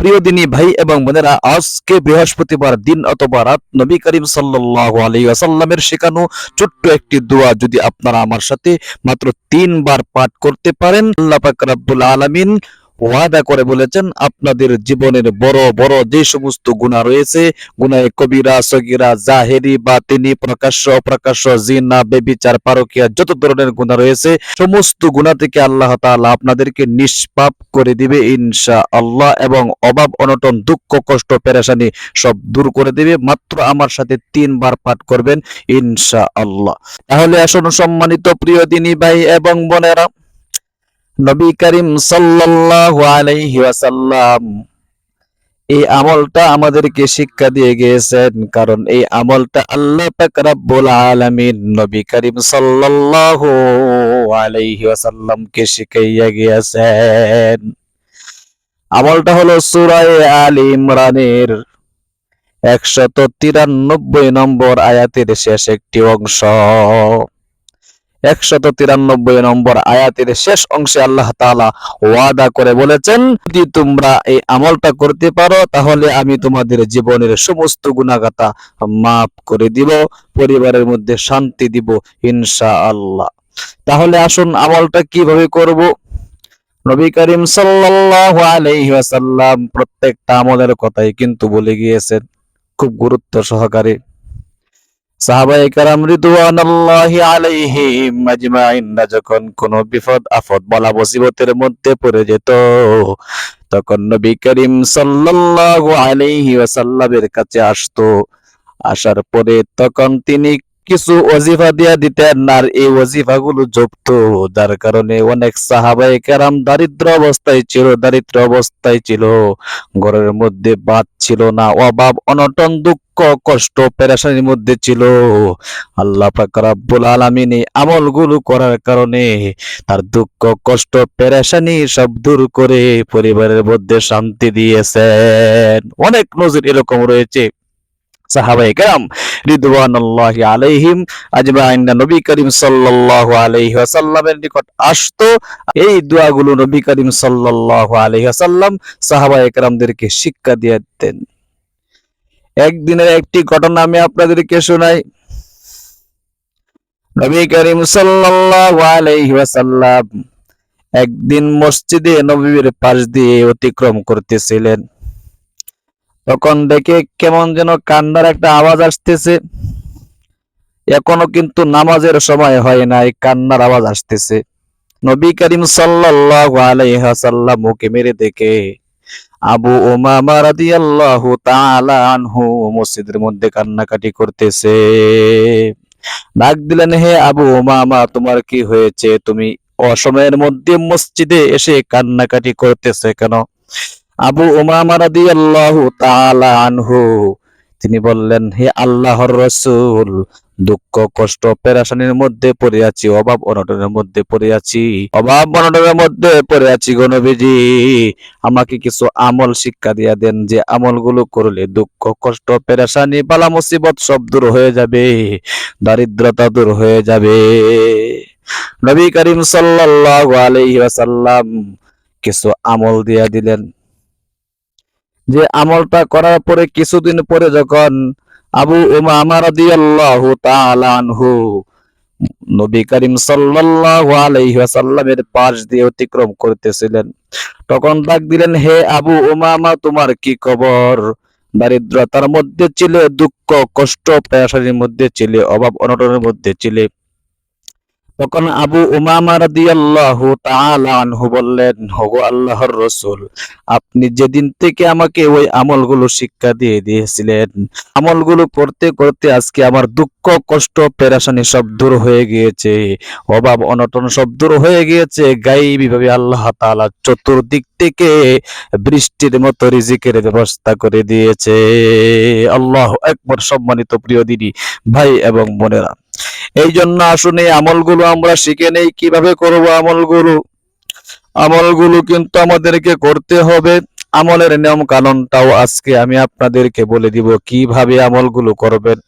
প্রিয় দিনী ভাই এবং বোনেরা, আজকে বৃহস্পতিবার দিন অথবা রাত নবী করিম সাল্লাহ আলী আসাল্লামের শেখানো ছোট্ট একটি দোয়া যদি আপনারা আমার সাথে মাত্র তিনবার পাঠ করতে পারেন, আল্লাহ পাক রাব্বুল আলামিন ওয়াদা করে বলেছেন, আপনাদের জীবনের বড় বড় যে সমস্ত গুনাহ রয়েছে, গুনাহে কবিরা, সগীরা, জাহেরি বা তিনি প্রকাশ্য, অপ্রকাশ্য, জিনা, বেবিচার, পারকিয়া, যত ধরনের গুনাহ রয়েছে, সমস্ত গুনাহ থেকে আল্লাহ তাআলা আপনাদেরকে নিষ্পাপ করে দিবে ইনশা আল্লাহ এবং অভাব, অনটন, দুঃখ, কষ্ট, পেরেশানি সব দূর করে দিবে। মাত্র আমার সাথে তিনবার পাঠ করবেন ইনশা আল্লাহ তাহলে আসুন সম্মানিত প্রিয় দিনী ভাই এবং বোনেরা নবী করিম ওয়াসাল্লাম, এই আমলটা আমাদেরকে শিক্ষা দিয়ে গিয়েছেন, কারণ এই আমলটা আল্লাহ পাক আলামিন নবী করিম ওয়াসাল্লামকে শিখাইয়া গিয়েছেন। আমলটা হলো সূরা আলী ইমরানের একশত তিরানব্বই নম্বর আয়াতের শেষ একটি অংশ। একশত তিরানব্বই নম্বর আয়াতের শেষ অংশে আল্লাহ তাআলা ওয়াদা করে বলেছেন, যদি তোমরা এই আমলটা করতে পারো, তাহলে আমি তোমাদের জীবনের সমস্ত গুণাগাতা মাফ করে দিব, পরিবারের মধ্যে শান্তি দিব ইনশা আল্লাহ তাহলে আসুন আমলটা কীভাবে করব? নবী করিম ওয়াসাল্লাম প্রত্যেকটা আমলের কথাই কিন্তু বলে গিয়েছেন, খুব গুরুত্ব সহকারে। সাহাবায়ে কারাম রিদওয়ানুল্লাহি আলাইহিম আজমাইনরা যখন কোনো বিপদ, আফদ, বলা মুসিবতের মধ্যে পড়ে যেত, তখন নবী করিম সাল্লাল্লাহু আলাইহি ওয়াসাল্লামের কাছে আসতো। আসার পরে তখন তিনি কিছু ওজিফা দিয়া দিতেন আর এই ওজিফাগুলো জপত যার কারণে অনেক সাহাবায়ে কেরাম দারিদ্র অবস্থায় ছিল, দারিদ্র অবস্থায় ছিল। ঘরের মধ্যে বাদ ছিল না, অভাব, অনটন, দুঃখ, কষ্ট, পেরেশানির মধ্যে ছিল। আল্লাহ পাক রব্বুল আলামিন আমলগুলো করার কারণে তার দুঃখ, কষ্ট, পেরেশানি সব দূর করে পরিবারের মধ্যে শান্তি দিয়েছেন। অনেক নজির এরকম রয়েছে। আলাইহিম নবী করিম সাল্লাল্লাহু আলাইহি ওয়াসাল্লামের নিকট আসতো। এই দোয়াগুলো নবী করিম সাল্লাল্লাহু আলাইহি ওয়াসাল্লাম শিক্ষা দিয়ে দিতেন। একদিনের একটি ঘটনা আমি আপনাদেরকে শোনাই। নবী করিম সাল্লাল্লাহু আলাইহি ওয়াসাল্লাম একদিন মসজিদে নবীর পাশ দিয়ে অতিক্রম করতেছিলেন। তখন দেখে কেমন যেন কান্নার একটা আওয়াজ আসতেছে। এখনও কিন্তু নামাজের সময় হয় নাই, কান্নার আওয়াজ আসতেছে। নবী করিম সাল্লাল্লাহু ওয়াসাল্লাম ওকে মেরে দেখে আবু উমামা আনহু মসজিদের মধ্যে কান্নাকাটি করতেছে। ডাক দিলেন, হে আবু উমামা, তোমার কি হয়েছে? তুমি অসময়ের মধ্যে মসজিদে এসে কান্নাকাটি করতেছে কেন? আবু আনহু, তিনি বললেন, হে আল্লাহর রসুল, দুঃখ, কষ্ট, পেরেশানির মধ্যে পড়ে আছি অভাব অনটনের মধ্যে পড়ে আছি অভাব অনটনের মধ্যে পড়ে আছি গণবিজি আমাকে কিছু আমল শিক্ষা দিয়া দেন, যে আমলগুলো করলে দুঃখ, কষ্ট, পেরেশানি, বালা মুসিবত সব দূর হয়ে যাবে, দারিদ্রতা দূর হয়ে যাবে। নবী করিম সাল্লাল্লাহু আলাইহি কিছু আমল দিয়া দিলেন। যে আমলটা করার পরে কিছুদিন পরে যখন আবু তাআলা আনহু, নবী করিম ওয়াসাল্লামের পাশ দিয়ে অতিক্রম করতেছিলেন। তখন ডাক দিলেন, হে আবু উমামা, তোমার কি খবর? দারিদ্রতার মধ্যে ছিল, দুঃখ, কষ্ট, পেশানির মধ্যে ছিলে, অভাব, অনটনের মধ্যে ছিলে। তখন আবু উমামা রাদিয়াল্লাহু তাআলা আনহু বললেন, হগো আল্লাহর রাসূল, আপনি যেদিন থেকে আমাকে ওই আমলগুলো শিক্ষা দিয়ে দিয়েছিলেন, আমলগুলো করতে করতে আজকে আমার দুঃখ, কষ্ট, পেরেশানি সব দূর হয়ে গিয়েছে, অভাব, অনটন সব দূর হয়ে গিয়েছে গাইবি ভাবে আল্লাহ তাআলা চতুর্দিক থেকে বৃষ্টির মতো রিজিকের ব্যবস্থা করে দিয়েছে। আল্লাহ একবার সম্মানিত প্রিয় দিদি ভাই এবং বোনেরা। এই জন্য আসুন, এই আমলগুলো আমরা শিখে নেই, কীভাবে করব আমলগুলো? আমলগুলো কিন্তু আমাদেরকে করতে হবে। আমলের নিয়ম কানুনটাও আজকে আমি আপনাদেরকে বলে দিব কীভাবে আমলগুলো করবেন।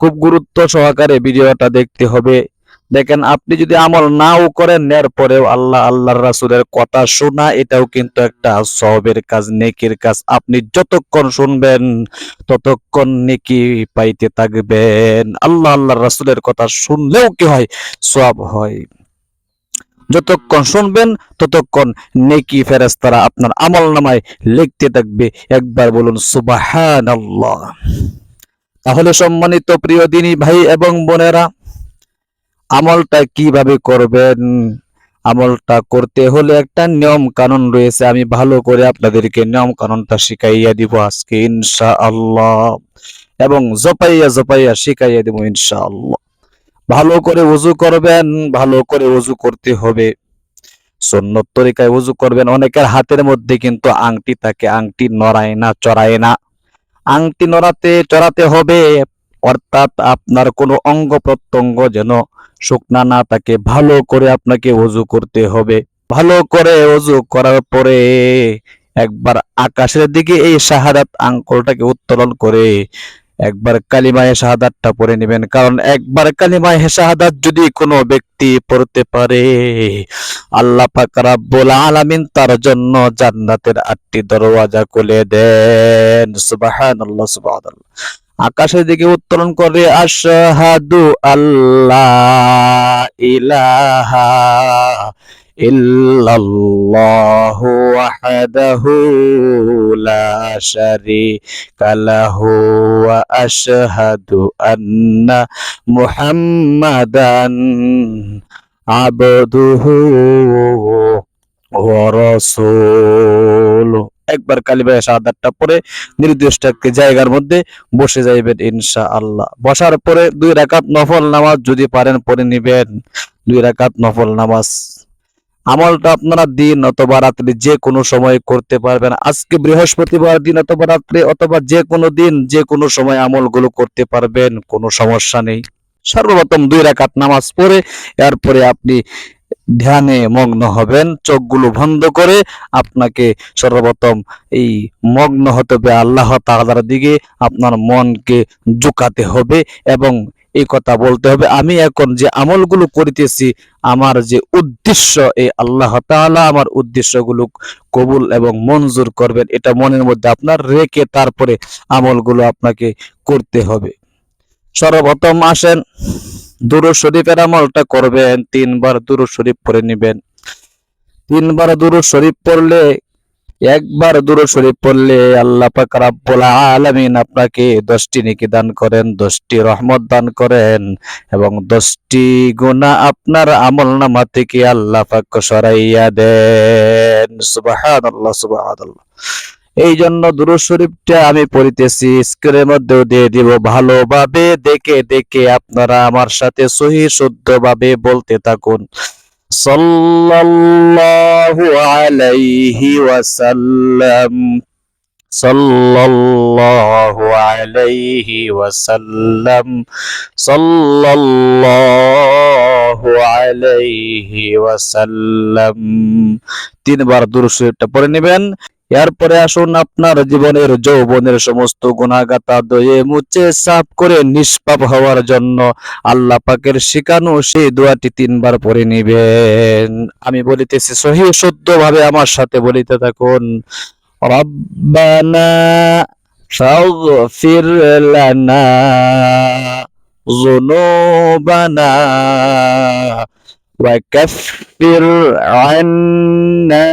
খুব গুরুত্ব সহকারে ভিডিওটা দেখতে হবে। দেখেন, আপনি যদি আমল নাও করেন এর পরেও আল্লাহ, আল্লাহর রাসূলের কথা শোনা, এটাও কিন্তু একটা সবের কাজ, নেকির কাজ। আপনি যতক্ষণ শুনবেন, ততক্ষণ নেকি পাইতে থাকবেন। আল্লাহ, আল্লাহর রাসূলের কথা শুনলেও কি হয়? সব হয়। যতক্ষণ শুনবেন, ততক্ষণ নেকি ফেরেশতারা আপনার আমল নামায় লিখতে থাকবে। একবার বলুন, সুবহানাল্লাহ। তাহলে সম্মানিত প্রিয় দিনী ভাই এবং বোনেরা আমলটা কীভাবে করবেন? আমলটা করতে হলে একটা নিয়ম কানুন রয়েছে। আমি ভালো করে আপনাদেরকে নিয়ম কানুনটা শিখাইয়া দিব আজকে, ইনশাআল্লাহ। এবং জপাইয়া জপাইয়া শিখাইয়া দিব, ইনশাআল্লাহ। ভালো করে উজু করবেন, ভালো করে উজু করতে হবে। সুন্নত তরিকায় উজু করবেন। অনেকের হাতের মধ্যে কিন্তু আংটি থাকে, আংটি নড়ায় না, চড়ায় না। আংটি নড়াতে, চড়াতে হবে। অর্থাৎ আপনার কোনো অঙ্গ প্রত্যঙ্গ যেন শুকনা না থাকে, ভালো করে আপনাকে অজু করতে হবে। ভালো করে অজু করার পরে একবার আকাশের দিকে এই শাহাদাত আঙ্কলটাকে উত্তোলন করে একবার কালিমায়ে শাহাদাতটা পড়ে নেবেন। কারণ একবার কালিমায়ে শাহাদাত যদি কোনো ব্যক্তি পড়তে পারে, আল্লাহ পাক রাব্বুল আলামিন তার জন্য জান্নাতের আটটি দরওয়াজা খুলে দেন। সুবহানাল্লাহ সুবহানাল্লাহ। আকাশের দিকে উত্তোলন করে আশহাদু আল্লাহ ইলাহা ইল্লাল্লাহু ওয়াহদাহু লা শারীকা লাহু ওয়া আশহাদু আন্না মুহাম্মাদান আবদুহু ওয়া একবার কালিমা শাহাদাতটা পরে নির্দিষ্ট একটি জায়গার মধ্যে বসে যাইবেন ইনশা আল্লাহ বসার পরে দুই রাকাত নফল নামাজ যদি পারেন পরে নিবেন। দুই রাকাত নফল নামাজ আমলটা আপনারা দিন অথবা রাত্রি যে কোনো সময় করতে পারবেন। আজকে বৃহস্পতিবার দিন অথবা রাত্রি অথবা যে কোনো দিন, যে কোনো সময় আমলগুলো করতে পারবেন, কোনো সমস্যা নেই। সর্বপ্রথম দুই রাকাত নামাজ পড়ে, এরপরে আপনি ধ্যানে মগ্ন হবেন, চোখগুলো বন্ধ করে আপনাকে সর্বপ্রথম এই মগ্ন হতে হবে আল্লাহ তাআলার দিকে, আপনার মনকে ঝুঁকাতে হবে এবং এই কথা বলতে হবে। আমি এখন যে আমলগুলো করিতেছি, আমার যে উদ্দেশ্য, এই আল্লাহ তাআলা আমার উদ্দেশ্যগুলো কবুল এবং মঞ্জুর করবেন, এটা মনের মধ্যে আপনার রেখে তারপরে আমলগুলো আপনাকে করতে হবে। সর্বপ্রথম আসেন, দুরুদ শরীফের আমলটা করবেন, তিনবার দুরুদ শরীফ পড়ে নেবেন। তিনবার দুরুদ শরীফ পড়লে একবার দুরুদ শরীফ পড়লে আল্লাহ পাক রাব্বুল আলামিন আপনাকে দশটি নেকি দান করেন, দশটি রহমত দান করেন এবং দশটি গুনাহ আপনার আমল নামা থেকে আল্লাহ পাক সরাইয়া দেন। সুবহানাল্লাহ সুবহানাল্লাহ। এই জন্য দুরুদ শরীফটা আমি পড়িতেছি, স্ক্রিনের মধ্যেও দিয়ে দিব, ভালোভাবে দেখে দেখে আপনারা আমার সাথে সহি, শুদ্ধভাবে বলতে থাকুন। সাল্লাল্লাহু صلى ওয়াসাল্লাম عليه وسلم ওয়াসাল্লাম الله عليه ওয়াসাল্লাম। তিনবার দুরূদ শরীফটা পড়ে নেবেন। এরপরে আসুন আপনার জীবনের যৌবনের সমস্ত গুণাগাতা দয়ে মুছে সাফ করে নিষ্পাপ হওয়ার জন্য আল্লাহ পাকের শিখানো সেই দোয়াটি তিনবার পড়ে নিবেন আমি বলিতেছি সহি শুদ্ধ ভাবে আমার সাথে বলিতে থাকুন রব্বানা ফাগফির লানা যুনুবানা وكفر عنا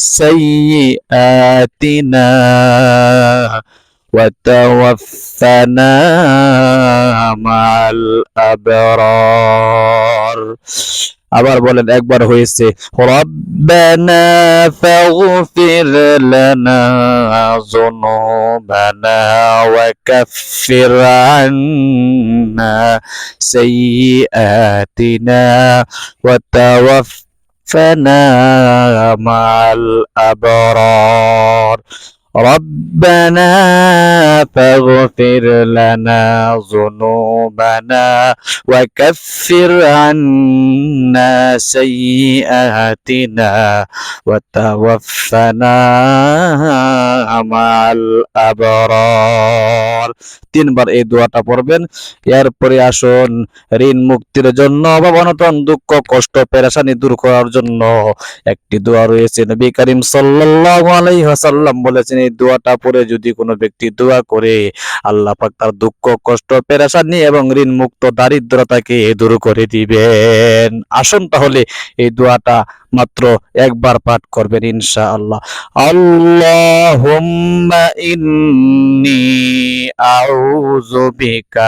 سيئاتنا وتوفنا مع الأبرار আবার বলেন একবার হয়েছে রব্বানা ফাগফির লানা যুনুবানা ওয়া কাফির আন্না সাইয়্যাতিনা ওয়া তাওয়াফফানা মা'আল আবরার ربنا فاغفر لنا ذنوبنا وكفر عنا سيئاتنا وتوفنا মা'আল আবরার তিনবার এই দোয়াটা পড়বেন এরপরে আসুন ঋণ মুক্তির জন্য অভাব অনটন দুঃখ কষ্ট পেরেশানি দূর করার জন্য একটি দোয়া রয়েছে নবী করিম সাল্লাল্লাহু আলাইহি ওয়াসাল্লাম বলেছেন এই দোয়াটা পরে যদি কোনো ব্যক্তি দোয়া করে, আল্লাহ পাক তার দুঃখ, কষ্ট, পেরেশানি এবং ঋণ মুক্ত দারিদ্রতাকে দূর করে দিবেন। আসুন তাহলে এই দোয়াটা মাত্র একবার পাঠ করবেন ইনশাআল্লাহ। আল্লাহ ইন্নী আউযু বিকা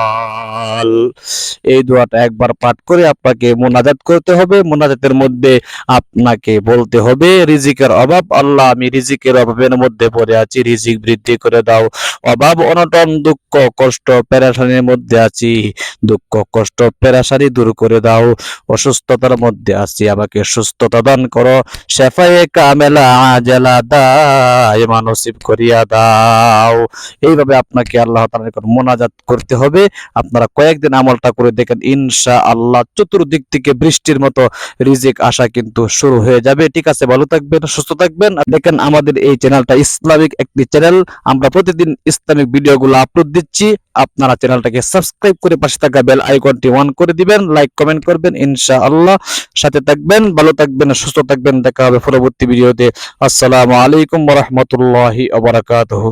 এই দোয়াটা একবার পাঠ করে আপনাকে মোনাজাত করতে হবে। মোনাজাতের মধ্যে আপনাকে বলতে হবে, রিজিকের অভাব, আল্লাহ, আমি রিজিকের অভাবের মধ্যে পড়ে আছি। রিজিক বৃদ্ধি করে দাও। অভাব, অনটন, দুঃখ, কষ্ট, পেরেশানির মধ্যে আছি। দুঃখ, কষ্ট, পেরেশানি দূর করে দাও। অসুস্থতার মধ্যে আছি। আমাকে সুস্থতা দান করো। শেফায়ে কামেলা আজেলা দায় মানসিব করিয়া দাও। এইভাবে আপনাকে আল্লাহ তাআলার মোনাজাত করতে হবে। আপনারা কয়েকদিন আমলটা করে দেখেন ইনশা আল্লাহ চতুর্দিক থেকে বৃষ্টির মতো রিজিক আসা কিন্তু শুরু হয়ে যাবে। ঠিক আছে, ভালো থাকবেন, সুস্থ থাকবেন। দেখেন, আমাদের এই চ্যানেলটা ইসলামিক একটি চ্যানেল। আমরা প্রতিদিন ইসলামিক ভিডিওগুলো আপলোড দিচ্ছি। আপনারা চ্যানেলটাকে সাবস্ক্রাইব করে পাশে থাকা বেল আইকনটি অন করে দিবেন, লাইক, কমেন্ট করবেন ইনশা আল্লাহ সাথে থাকবেন, ভালো থাকবেন, সুস্থ থাকবেন। দেখা হবে পরবর্তী ভিডিওতে। আসসালামু আলাইকুম রাহমাতুল্লাহি ওয়া বারাকাতুহু।